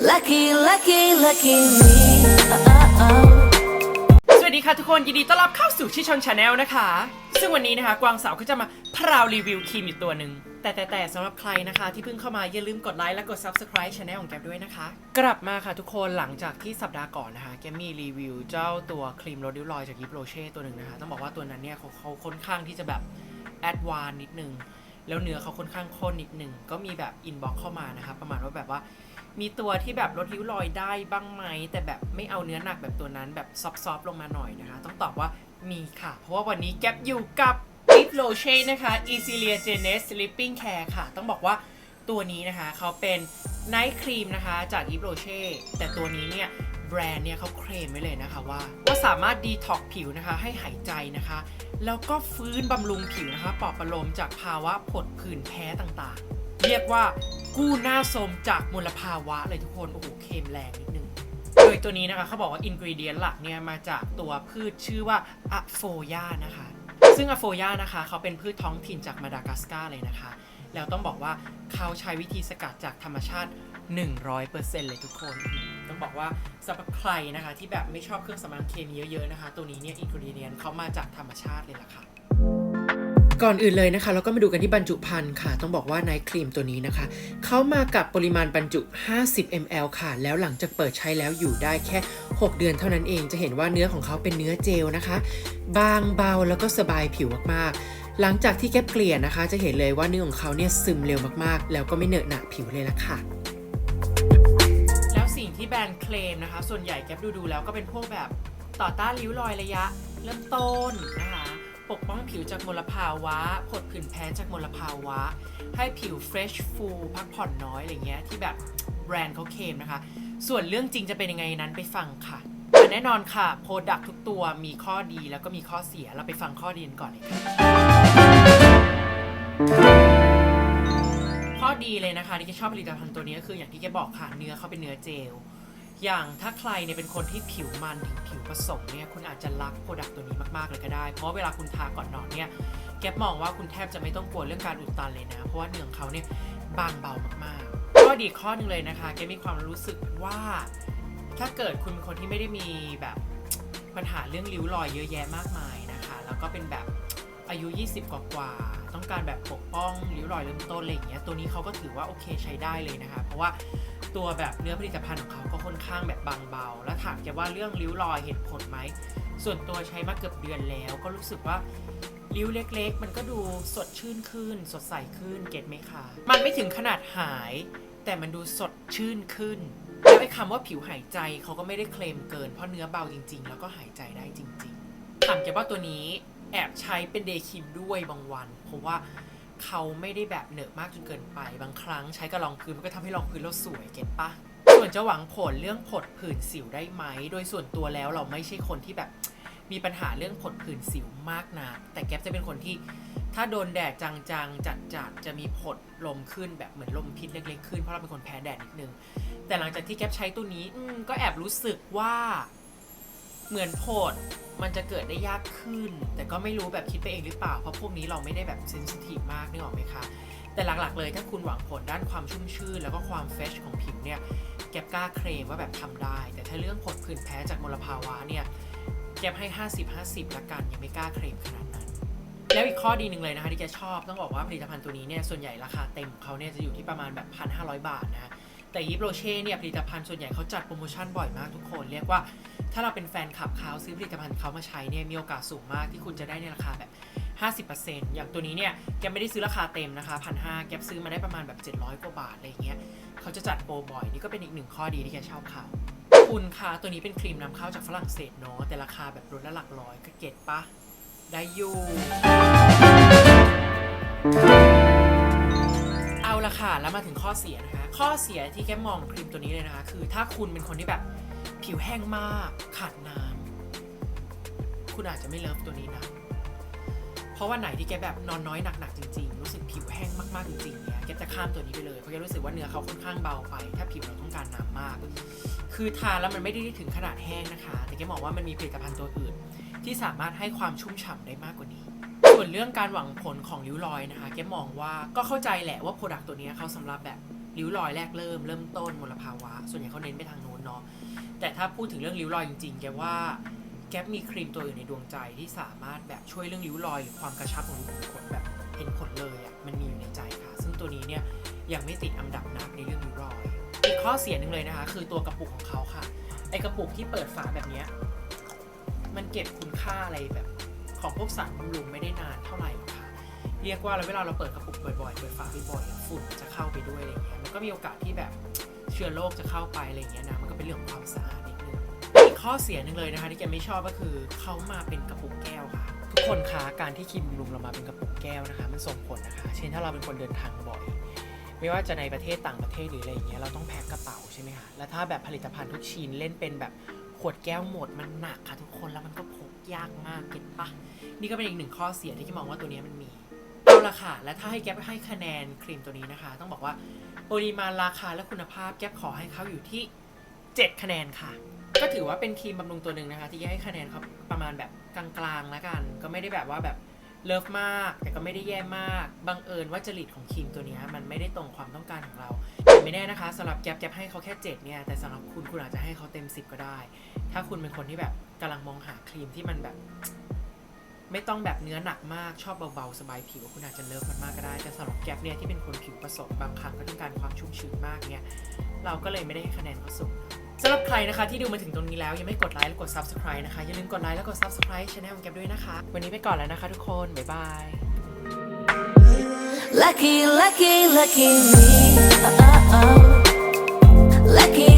Lucky, lucky, lucky me. Oh, oh. สวัสดีค่ะทุกคน ยินดีต้อนรับเข้าสู่ชิชอนชาแนลนะคะ ซึ่งวันนี้นะคะ กวางสาวก็จะมาพราวรีวิวครีมอยู่ตัวหนึ่งแต่แต่แต่สำหรับใครนะคะ ที่เพิ่งเข้ามาอย่าลืมกดไลค์และกด Subscribe ช anel ของแกมด้วยนะคะ กลับมาค่ะทุกคนหลังจากที่สัปดาห์ก่อนนะคะ แกมมีรีวิวเจ้าตัวครีมลดริ้วรอยจากยิปโรเช่ตัวหนึ่งนะคะ ต้องบอกว่าตัวนั้นเนี่ยเขาเขาค่อนข้างที่จะแบบแอดวานนิดนึงแล้วเนื้อเขาค่อนข้างข้นนิดนึงก็มีแบบอินบ็อกเข้ามานะคะประมาณว่าแบบว่า มีตัวที่แบบลดริ้วรอยได้บ้างไหม แต่แบบไม่เอาเนื้อหนักแบบตัวนั้นแบบซอฟๆลงมาหน่อยนะคะ ต้องตอบว่ามีค่ะ เพราะว่าวันนี้แก๊ปอยู่กับ i p l o c h e นะคะ e c i l i a g e n e s Sleeping Care ค่ะ ต้องบอกว่าตัวนี้นะคะเขาเป็นไนท์ครีมนะคะจาก i p l o c h e แต่ตัวนี้เนี่ยแบรนด์เนี่ยเขาเคลมไว้เลยนะคะว่าว่าสามารถดีท็อกผิวนะคะให้หายใจนะคะ แล้วก็ฟื้นบำรุงผิวนะคะปลอบประโลมจากภาวะผดผื่นแพ้ต่างๆ เรียกว่า กู้หน้าสมจากมลภาวะเลยทุกคน โอ้โหเค็มแรงนิดนึงโดยตัวนี้นะคะเขาบอกว่าอินกรีเดียนหลักเนี่ยมาจากตัวพืชชื่อว่าอะโฟยานะคะ ซึ่งอะโฟยานะคะเขาเป็นพืชท้องถิ่นจากมาดากัสการ์เลยนะคะ แล้วต้องบอกว่าเขาใช้วิธีสกัดจากธรรมชาติ 100%เลยทุกคนต้องบอกว่าสำหรับใครนะคะที่แบบไม่ชอบเครื่องสำอางเคมีเยอะๆนะคะ ตัวนี้เนี่ยอินกรีเดียนเขามาจากธรรมชาติเลยล่ะค่ะ ก่อนอื่นเลยนะคะ เราก็มาดูกันที่บรรจุภัณฑ์ค่ะ ต้องบอกว่าไนท์ครีมตัวนี้นะคะ เขามากับปริมาณบรรจุ 50 ml ค่ะ แล้วหลังจากเปิดใช้แล้วอยู่ได้แค่ 6 เดือนเท่านั้นเอง จะเห็นว่าเนื้อของเขาเป็นเนื้อเจลนะคะ บางเบาแล้วก็สบายผิวมากๆ หลังจากที่แก๊บเกลี่ยนะคะ จะเห็นเลยว่าเนื้อของเขาเนี่ยซึมเร็วมากๆ แล้วก็ไม่เหนอะหนะผิวเลยละค่ะแล้วสิ่งที่แบรนด์เคลมนะคะ ส่วนใหญ่แก๊ปดูดูๆแล้วก็เป็นพวกแบบต่อต้านริ้วรอยระยะ เริ่มต้นนะคะ ปกป้องผิวจากมลภาวะผดผื่นแพ้จากมลภาวะ ให้ผิวเฟรชฟูลพักผ่อนน้อยอะไรเงี้ยที่แบบแบรนด์เขาเคมนะคะ ส่วนเรื่องจริงจะเป็นยังไงนั้นไปฟังค่ะแต่แน่นอนค่ะโปรดักทุกตัวมีข้อดีแล้วก็มีข้อเสียเราไปฟังข้อดีกันก่อนเลยค่ะข้อดีเลยนะคะที่แกชอบผลิตภัณฑ์ตัวนี้ก็คืออย่างที่แกบอกค่ะเนื้อเขาเป็นเนื้อเจล อย่างถ้าใครเนี่ยเป็นคนที่ผิวมันถึงผิวผสมเนี่ยคุณอาจจะรักโปรดักต์ตัวนี้มากๆเลยก็ได้ เพราะเวลาคุณทาก่อนนอนเนี่ยแก๊ปมองว่าคุณแทบจะไม่ต้องกลัวเรื่องการอุดตันเลยนะ เพราะว่าเนื้อของเขาเนี่ยบางเบามากๆข้อดีข้อหนึ่งเลยนะคะแกมีความรู้สึกว่าถ้าเกิดคุณเป็นคนที่ไม่ได้มีแบบปัญหาเรื่องริ้วรอยเยอะแยะมากมายนะคะ แล้วก็เป็นแบบ อายุ 20 กว่ากว่า ต้องการแบบปกป้องริ้วรอยเริ่มต้นอะไรอย่างเงี้ยตัวนี้เขาก็ถือว่าโอเคใช้ได้เลยนะคะ เพราะว่าตัวแบบเนื้อผลิตภัณฑ์ของเขาก็ค่อนข้างแบบบางเบา แล้วถามแกว่าเรื่องริ้วรอยเห็นผลไหม ส่วนตัวใช้มาเกือบเดือนแล้ว ก็รู้สึกว่าริ้วเล็กๆ มันก็ดูสดชื่นขึ้น สดใสขึ้นเก็ตไหมคะมันไม่ถึงขนาดหาย แต่มันดูสดชื่นขึ้นแล้วไอ้คำว่าผิวหายใจเขาก็ไม่ได้เคลมเกินเพราะเนื้อเบาจริง ๆ แล้วก็หายใจได้จริง ๆถามแกว่าตัวนี้ แอบใช้เป็นเดย์ครีมด้วยบางวัน เพราะว่าเขาไม่ได้แบบเหนอะมากจนเกินไป บางครั้งใช้กับรองพื้นมันก็ทำให้รองพื้นเราสวยเก็ตปะส่วนจะหวังผลเรื่องผดผื่นสิวได้ไหม โดยส่วนตัวแล้วเราไม่ใช่คนที่แบบมีปัญหาเรื่องผดผื่นสิวมากนะแต่แก๊ปจะเป็นคนที่ถ้าโดนแดดจางๆ จัดๆ จะมีผดลมขึ้นแบบเหมือนลมพิษเล็กๆ ขึ้นเพราะเราเป็นคนแพ้แดดนิดนึง แต่หลังจากที่แก๊ปใช้ตัวนี้ก็แอบรู้สึกว่า เหมือนผดมันจะเกิดได้ยากขึ้น แต่ก็ไม่รู้แบบคิดไปเองหรือเปล่า เพราะพวกนี้เราไม่ได้แบบเซนซิทีฟมากนึกออกไหมคะ แต่หลักๆเลยถ้าคุณหวังผลด้านความชุ่มชื่น แล้วก็ความเฟชของผิวเนี่ยแก๊ปกล้าเคลมว่าแบบทำได้ แต่ถ้าเรื่องผดผื่นแพ้จากมลภาวะเนี่ยแกบให้ 50 50 ละกันยังไม่กล้าเคลมขนาดนั้น แล้วอีกข้อดีหนึ่งเลยนะคะที่แกชอบต้องบอกว่าผลิตภัณฑ์ตัวนี้เนี่ยส่วนใหญ่ราคาเต็มของเขาเนี่ยจะอยู่ที่ประมาณแบบ1,500 บาทนะแต่ยิปโรเช่เนี่ยผลิตภัณฑ์ส่วนใหญ่เขาจัดโปรโมชั่นบ่อยมากทุกคน เรียกว่า ถ้าเราเป็นแฟนคลับเขาซื้อผลิตภัณฑ์เขามาใช้เนี่ยมีโอกาสสูงมากที่คุณจะได้ในราคาแบบ 50%อย่างตัวนี้เนี่ยแกไม่ได้ซื้อราคาเต็มนะคะพันห้าแกซื้อมาได้ประมาณแบบ 700 กว่าบาทอะไรอย่างเงี้ยเขาจะจัดโปรบ่อยนี่ก็เป็นอีกหนึ่งข้อดีที่แกชอบเขาคุณคะตัวนี้เป็นครีมนำเข้าจากฝรั่งเศสเนาะแต่ราคาแบบลดละหลักร้อยก็เก็ตปะได้อยู่เอาละค่ะ แล้วมาถึงข้อเสียนะคะ ข้อเสียที่แกมองครีมตัวนี้เลยนะคะ คือถ้าคุณเป็นคนที่แบบ ผิวแห้งมากขาดน้ำคุณอาจจะไม่เลิฟตัวนี้นะ เพราะว่าไหนที่แกแบบนอนน้อยหนักๆจริงๆ รู้สึกผิวแห้งมากๆจริงๆเนี่ยแกจะข้ามตัวนี้ไปเลยเพราะแกรู้สึกว่าเนื้อเขาค่อนข้างเบาไป ถ้าผิวเราต้องการน้ำมาก คือทาแล้วมันไม่ได้ถึงขนาดแห้งนะคะ แต่แกมองว่ามันมีผลิตภัณฑ์ตัวอื่น ที่สามารถให้ความชุ่มฉ่ำได้มากกว่านี้ส่วนเรื่องการหวังผลของริ้วรอยนะคะแกมองว่าก็เข้าใจแหละว่าโปรดักต์ตัวเนี้ยเขาสำหรับแบบริ้วรอยแรกเริ่มเริ่มต้นมลภาวะ ส่วนใหญ่เขาเน้นไปทางโน้น แต่ถ้าพูดถึงเรื่องริ้วรอยจริงๆ แกว่าแก๊ปมีครีมตัวอื่นในดวงใจที่สามารถแบบช่วยเรื่องริ้วรอยหรือความกระชับของรูขุมขนแบบเห็นผลเลยอะ่ะมันมีอยู่ในใจค่ะ ซึ่งตัวนี้เนี่ยยังไม่ติดอันดับนักในเรื่องริ้วรอย อีกข้อเสียหนึ่งเลยนะคะ คือตัวกระปุกของเขาค่ะ ไอกระปุกที่เปิดฝาแบบนี้มันเก็บคุณค่าอะไรแบบของพวกสารบำรุงไม่ได้นานเท่าไหร่ค่ะ เรียกว่าแล้วเวลาเราเปิดกระปุกบ่อยๆ เปิดฝาบ่อยๆฝุ่นจะเข้าไปด้วยอะไรเงี้ย มันก็มีโอกาสที่แบบเชื้อโรคจะเข้าไปอะไรเงี้ยนะ เรื่องความสะอาดนิดนึงอีกข้อเสียหนึ่งเลยนะคะ ที่แกไม่ชอบก็คือเขามาเป็นกระปุกแก้วค่ะ ทุกคนคะการที่ครีมบำรุงเรามาเป็นกระปุกแก้วนะคะ มันส่งผลนะคะ เช่นถ้าเราเป็นคนเดินทางบ่อย ไม่ว่าจะในประเทศต่างประเทศหรืออะไรอย่างเงี้ยเราต้องแพ็คกระเป๋าใช่ไหมคะแล้วถ้าแบบผลิตภัณฑ์ทุกชิ้นเล่นเป็นแบบขวดแก้วหมดมันหนักค่ะทุกคนแล้วมันก็พกยากมากเก็ตปะนี่ก็เป็นอีกหนึ่งข้อเสียที่คิดมองว่าตัวนี้มันมีเอาละค่ะ และถ้าให้แก๊ปให้คะแนนครีมตัวนี้นะคะ ต้องบอกว่าปริมาณราคาและคุณภาพแก๊ปขอให้เขาอยู่ที่ 7 คะแนนค่ะ ก็ถือว่าเป็นครีมบำรุงตัวหนึ่งนะคะ ที่ให้คะแนนเขาประมาณแบบกลางๆแล้วกัน ก็ไม่ได้แบบว่าแบบเลิฟมาก แต่ก็ไม่ได้แย่มาก บังเอิญว่าจริตของครีมตัวนี้มันไม่ได้ตรงความต้องการของเราแต่ไม่แน่นะคะสำหรับแก๊ปแก๊ปให้เขาแค่ 7 เนี่ย แต่สำหรับคุณคุณอาจจะให้เขาเต็ม 10 ก็ได้ ถ้าคุณเป็นคนที่แบบกำลังมองหาครีมที่มันแบบไม่ต้องแบบเนื้อหนักมากชอบเบาๆ สบายผิวคุณอาจจะเลิฟมันมากก็ได้ แต่สำหรับแก๊ปเนี่ยที่เป็นคนผิวผสมบางครั้งก็ต้องการความชุ่มชื้นมากเนี่ย เราก็เลยไม่ได้ให้คะแนนเขาสูง สำหรับใครนะคะที่ดูมาถึงตรงนี้แล้ว ยังไม่กดไลค์และกด subscribe นะคะ อย่าลืมกดไลค์และกด subscribe ช anel ของแกด้วยนะคะ วันนี้ไปก่อนแล้วนะคะทุกคน บ๊ายบาย Lucky, lucky, lucky me. oh oh. oh. lucky,